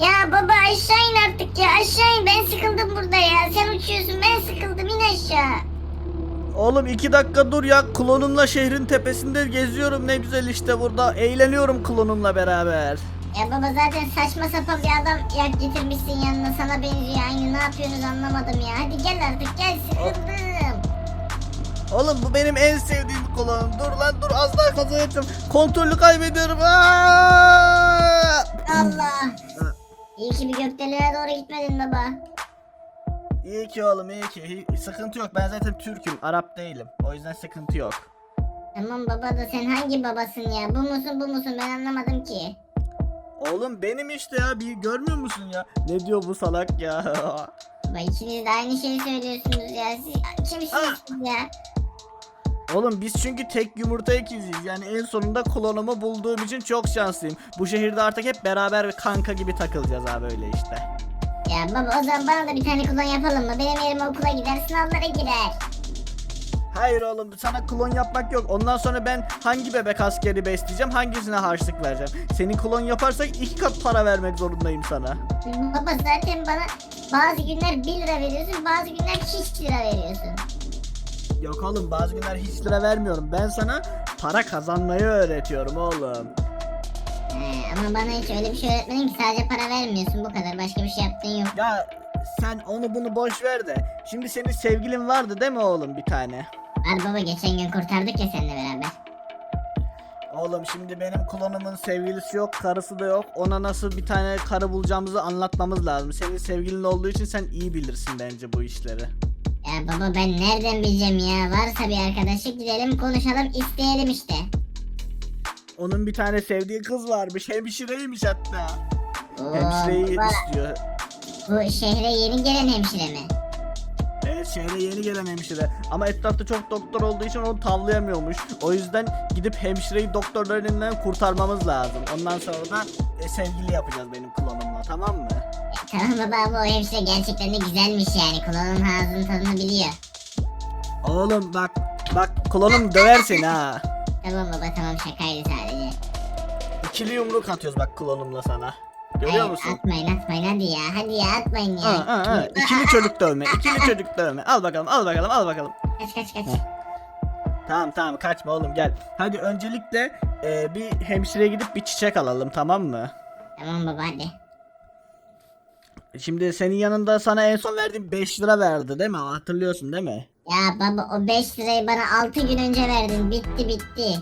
Ya baba aşağı in artık ya aşağı in ben sıkıldım burada ya. Sen uçuyorsun ben sıkıldım in aşağı. Oğlum iki dakika dur ya klonumla şehrin tepesinde geziyorum ne güzel işte burada eğleniyorum klonumla beraber. Ya baba zaten saçma sapan bir adam ya getirmişsin yanına sana benziyor aynı ne yapıyorsunuz anlamadım ya. Hadi gel artık gel sıkıldım. Oğlum bu benim en sevdiğim klonum dur lan dur az daha kaza kontrolü kaybediyorum. Aa! Allah. İyi ki bir gökdelene doğru gitmedin baba. İyi ki oğlum iyi ki sıkıntı yok ben zaten Türk'üm Arap değilim o yüzden sıkıntı yok. Tamam baba da sen hangi babasın ya? Bu musun bu musun ben anlamadım ki. Oğlum benim işte ya bir görmüyor musun ya? Ne diyor bu salak ya? Baba ikiniz de aynı şeyi söylüyorsunuz ya. Siz kimsiniz ya? Oğlum biz çünkü tek yumurta ikiziyiz. Yani en sonunda klonumu bulduğum için çok şanslıyım. Bu şehirde artık hep beraber ve kanka gibi takılacağız abi öyle işte. Ya baba o zaman bana da bir tane kulon yapalım mı? Benim yerime okula gider sınavlara girer. Hayır oğlum sana klon yapmak yok. Ondan sonra ben hangi bebek askeri besleyeceğim, hangisine harçlık vereceğim. Senin klon yaparsak iki kat para vermek zorundayım sana. Baba zaten bana bazı günler 1 lira veriyorsun bazı günler hiç lira veriyorsun. Yok oğlum bazı günler hiç lira vermiyorum. Ben sana para kazanmayı öğretiyorum oğlum. He, ama bana hiç öyle bir şey öğretmedin ki sadece para vermiyorsun bu kadar başka bir şey yaptığın yok. Ya sen onu bunu boş ver de. Şimdi senin sevgilin vardı değil mi oğlum bir tane? Var baba geçen gün kurtardık ya seninle beraber. Oğlum şimdi benim klonumun sevgilisi yok, karısı da yok. Ona nasıl bir tane karı bulacağımızı anlatmamız lazım. Senin sevgilin olduğu için sen iyi bilirsin bence bu işleri. Ya baba ben nereden bileceğim ya varsa bir arkadaşlık gidelim konuşalım isteyelim işte. Onun bir tane sevdiği kız varmış, hemşireymiş hatta. Oo, Hemşireyi baba, istiyor. bu şehre yeni gelen hemşire mi? Evet şehre yeni gelen hemşire. Ama etrafta çok doktor olduğu için onu tavlayamıyormuş. O yüzden gidip hemşireyi doktorların elinden kurtarmamız lazım. Ondan sonra da e, sevgili yapacağız benim klonumla tamam mı? Tamam baba o hemşire gerçekten de güzelmiş yani kulağının ağzının tadını biliyor. Oğlum bak bak klonum döver seni ha. Tamam baba tamam şakaydı sadece. İkili yumruk atıyoruz bak klonumla sana. Görüyor Hayır, musun? Atmayın atmayın hadi ya hadi ya atmayın ya. Ha, ha, ha. İkili çocuk dövme, ikili çocuk dövme. Al bakalım, al bakalım, al bakalım. Kaç kaç kaç. Tamam tamam kaçma oğlum gel. Hadi öncelikle e, bir hemşireye gidip bir çiçek alalım tamam mı? Tamam baba hadi. Şimdi senin yanında sana en son verdiğim 5 lira verdi değil mi? Hatırlıyorsun değil mi? Ya baba o 5 lirayı bana 6 gün önce verdin bitti bitti.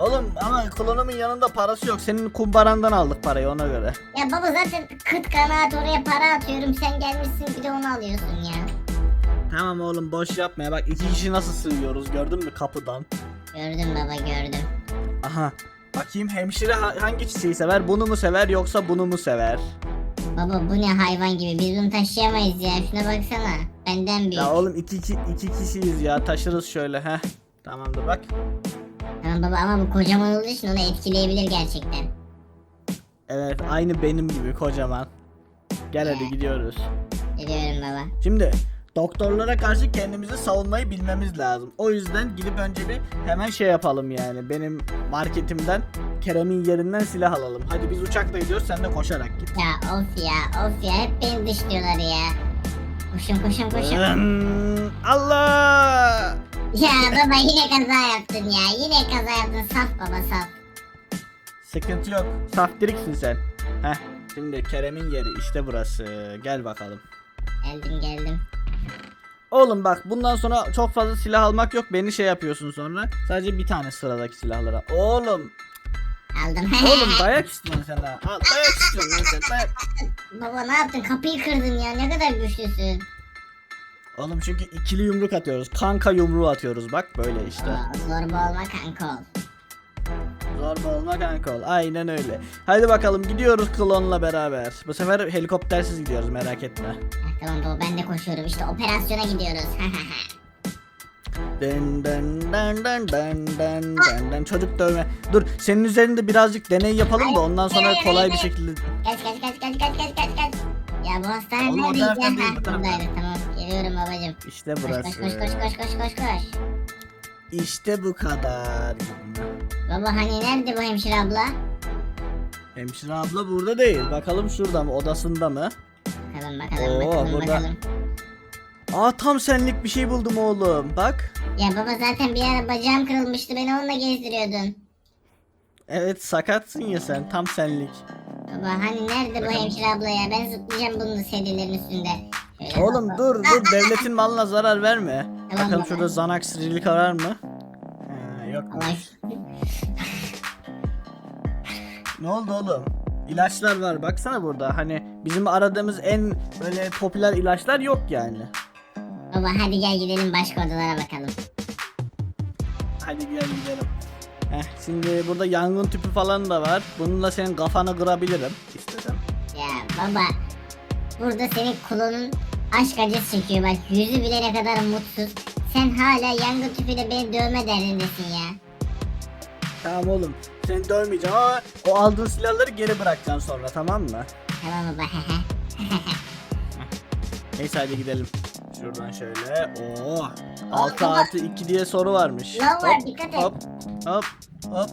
Oğlum ama klonumun yanında parası yok. Senin kumbarandan aldık parayı ona göre. Ya baba zaten kıt kanaat oraya para atıyorum sen gelmişsin bir de onu alıyorsun ya. Tamam oğlum boş yapma ya. Bak iki kişi nasıl sığıyoruz gördün mü kapıdan? Gördüm baba gördüm. Aha. Bakayım hemşire ha- hangi çiçeği sever? Bunu mu sever yoksa bunu mu sever? Baba bu ne hayvan gibi biz bunu taşıyamayız ya şuna baksana. Benden büyük. Ya oğlum iki, iki, iki kişiyiz ya taşırız şöyle heh. Tamamdır bak. Tamam baba ama bu kocaman olduğu için onu etkileyebilir gerçekten. Evet aynı benim gibi kocaman. Gel hadi gidiyoruz. Biliyorum baba. Şimdi doktorlara karşı kendimizi savunmayı bilmemiz lazım. O yüzden gidip önce bir hemen şey yapalım yani. Benim marketimden Kerem'in yerinden silah alalım. Hadi biz uçakla gidiyoruz sen de koşarak git. Ya of ya of ya hep beni dışlıyorlar ya. Koşun koşun koşun. Allah! Ya baba yine kaza yaptın ya. Yine kaza yaptın saf baba saf. Sıkıntı yok. Saftiriksin sen. Heh. Şimdi Kerem'in yeri işte burası. Gel bakalım. Geldim geldim. Oğlum bak bundan sonra çok fazla silah almak yok. Beni şey yapıyorsun sonra. Sadece bir tane sıradaki silahlara. Oğlum. Aldım. Oğlum dayak istiyorsun sen ha. Al dayak istiyorsun lan sen. Dayak. baba ne yaptın? Kapıyı kırdın ya. Ne kadar güçlüsün. Oğlum çünkü ikili yumruk atıyoruz. Kanka yumruğu atıyoruz bak böyle işte. Zorba olma kanka ol. Zorba olma kanka ol. Aynen öyle. Hadi bakalım gidiyoruz klonla beraber. Bu sefer helikoptersiz gidiyoruz merak etme. Ah, tamam baba ben de koşuyorum işte operasyona gidiyoruz. Den den den den den den den den çocuk dövme. Dur senin üzerinde birazcık deney yapalım da ondan sonra kolay bir şekilde. Kaç kaç kaç kaç kaç kaç kaç. Ya bu hastane Oğlum, o tamam. Geliyorum babacım. işte Koş koş burası. koş koş koş koş koş koş. İşte bu kadar. Baba hani nerede bu hemşire abla? Hemşire abla burada değil. Bakalım şurada mı? Odasında mı? Bakalım bakalım Oo, bakalım burada. bakalım. Aa tam senlik bir şey buldum oğlum. Bak. Ya baba zaten bir ara bacağım kırılmıştı beni onunla gezdiriyordun. Evet sakatsın ya sen. Tam senlik. Baba hani nerede bu hemşire abla ya ben zıplayacağım bunun sedyelerin üstünde. Oğlum dur dur devletin malına zarar verme. Tamam Bakalım baba. şurada Xanax Rilka var mı? Ha, yok. Allah Ne oldu oğlum? İlaçlar var baksana burada. Hani bizim aradığımız en böyle popüler ilaçlar yok yani. Baba hadi gel gidelim başka odalara bakalım. Hadi gel gidelim. Heh, şimdi burada yangın tüpü falan da var. Bununla senin kafanı kırabilirim. İstedim. Ya baba burada senin klonun aşk acısı çekiyor bak yüzü bile ne kadar mutsuz. Sen hala yangın tüpüyle beni dövme derdindesin ya. Tamam oğlum. Seni dövmeyeceğim ama o aldığın silahları geri bırakacaksın sonra tamam mı? Tamam baba Neyse hadi gidelim. Şuradan şöyle. Oo. 6 baba. artı 2 diye soru varmış. Lav var, Hop, dikkat et. Hop hop hop.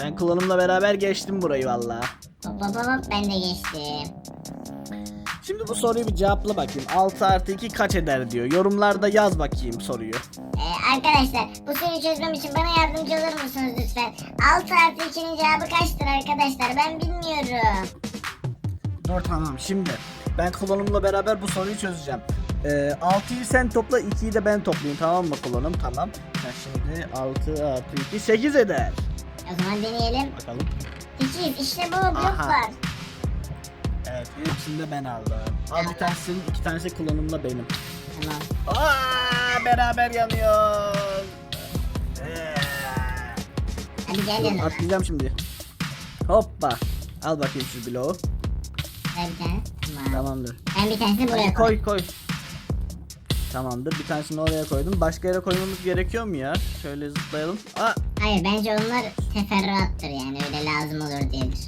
Ben klonumla beraber geçtim burayı valla. hop hop hop ben de geçtim. Şimdi bu soruyu bir cevapla bakayım. 6 artı 2 kaç eder diyor. Yorumlarda yaz bakayım soruyu. Ee, arkadaşlar bu soruyu çözmem için bana yardımcı olur musunuz lütfen? 6 artı 2'nin cevabı kaçtır arkadaşlar ben bilmiyorum. Dur tamam şimdi. Ben klonumla beraber bu soruyu çözeceğim. Ee, 6'yı sen topla 2'yi de ben toplayayım tamam mı klonum? Tamam. Ha, şimdi 6 artı 2 8 eder. O zaman deneyelim. Bakalım. 200 işte bu blok Aha. var. Evet hepsini de ben aldım. Al bir tanesinin iki tanesi klonumla benim. Tamam. Aa, beraber yanıyor. Ee. Hadi gel Dur, yanıma. atlayacağım şimdi. Hoppa. Al bakayım şu bloğu. Ver bir tane. Tamam. Tamamdır. Ben bir tanesini buraya koy. Koy koy. Tamamdır. Bir tanesini oraya koydum. Başka yere koymamız gerekiyor mu ya? Şöyle zıplayalım. Aa, Hayır bence onlar teferruattır yani öyle lazım olur diyedir.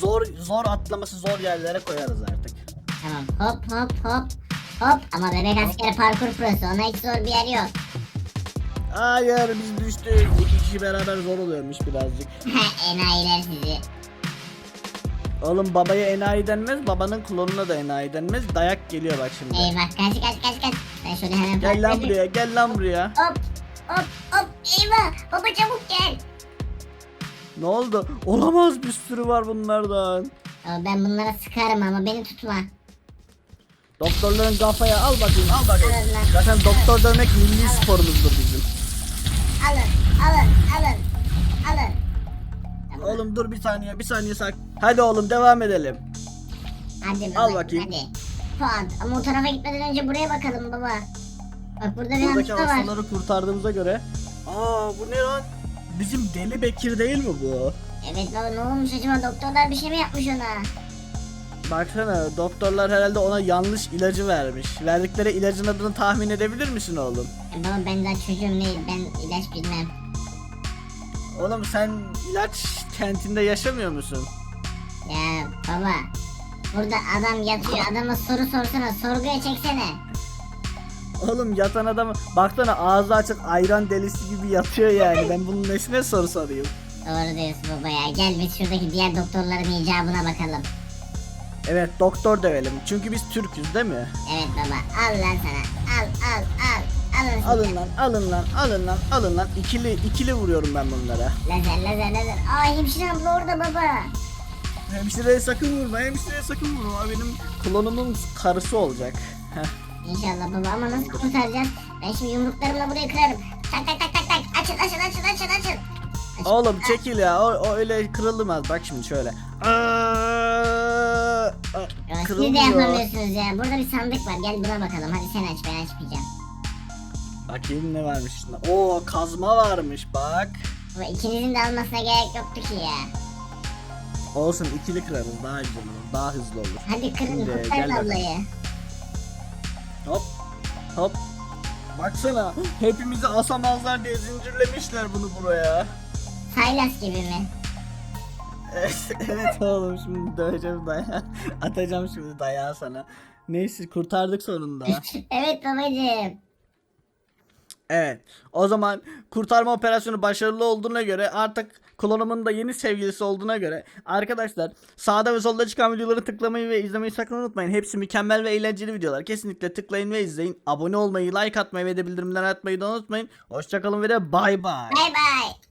zor zor atlaması zor yerlere koyarız artık. Tamam hop hop hop hop ama bebek askeri parkur prosu ona hiç zor bir yer yok. Hayır biz düştük. İki kişi beraber zor oluyormuş birazcık. Enayiler sizi. Oğlum babaya enayi denmez, babanın klonuna da enayi denmez. Dayak geliyor bak şimdi. Eyvah kaç kaç kaç kaç. Ben şöyle hemen Gel lan buraya, gel lan buraya. Hop hop hop eyvah baba çabuk gel. Ne oldu? Olamaz bir sürü var bunlardan. Ben bunlara sıkarım ama beni tutma. Doktorların kafaya al bakayım, al bakayım. Alın lan. Zaten doktor dövmek milli sporumuzdur bizim. Alın alın alın alın. Tamam. Oğlum dur bir saniye, bir saniye sak. Hadi oğlum devam edelim. Hadi baba. Al bakayım. Hadi. Puan. Ama o tarafa gitmeden önce buraya bakalım baba. Bak burada bir Buradaki hamster var. hastaları kurtardığımıza göre. Aa bu ne lan? Bizim Deli Bekir değil mi bu? Evet baba ne olmuş acaba doktorlar bir şey mi yapmış ona? Baksana doktorlar herhalde ona yanlış ilacı vermiş. Verdikleri ilacın adını tahmin edebilir misin oğlum? Baba ben daha çocuğum değil ben ilaç bilmem. Oğlum sen ilaç kentinde yaşamıyor musun? Ya baba burada adam yatıyor adama soru sorsana sorguya çeksene. Oğlum yatan adam baksana ağzı açık ayran delisi gibi yatıyor yani. Ben bunun nesine soru sorayım? Doğru diyorsun baba ya gel biz şuradaki diğer doktorların icabına bakalım. Evet doktor dövelim. Çünkü biz Türk'üz değil mi? Evet baba al lan sana al al al alın. Alın lan, alın lan, alın lan, alın lan. İkili ikili vuruyorum ben bunlara. Lazer lazer lazer. Aa hemşire abla orada baba. Hemşireye sakın vurma, hemşireye sakın vurma. Benim klonumun karısı olacak. Heh. İnşallah baba ama nasıl kurtaracağız? Ben şimdi yumruklarımla burayı kırarım. Tak tak tak tak tak açın açın açın açın açın. Oğlum çekil ya. O, o öyle kırılmaz. Bak şimdi şöyle. Aa, Ya siz de Kırılmıyor. yapamıyorsunuz ya. Burada bir sandık var. Gel buna bakalım. Hadi sen aç ben açmayacağım. Bakayım ne varmış içinde. Oo kazma varmış bak. Baba ikinizin de almasına gerek yoktu ki ya. Olsun ikili kırarız daha güzel olur. Daha hızlı olur. Hadi kırın Şimdi kurtarın gel bakalım. ablayı. Hop hop. Baksana hepimizi asamazlar diye zincirlemişler bunu buraya. Saylas gibi mi? Evet, oğlum şimdi döveceğim dayağı. Atacağım şimdi dayağı sana. Neyse kurtardık sonunda. evet babacığım. Evet. O zaman kurtarma operasyonu başarılı olduğuna göre artık klonumun da yeni sevgilisi olduğuna göre arkadaşlar sağda ve solda çıkan videoları tıklamayı ve izlemeyi sakın unutmayın. Hepsi mükemmel ve eğlenceli videolar. Kesinlikle tıklayın ve izleyin. Abone olmayı, like atmayı ve de bildirimler atmayı da unutmayın. Hoşçakalın ve de bay bay. Bay bay.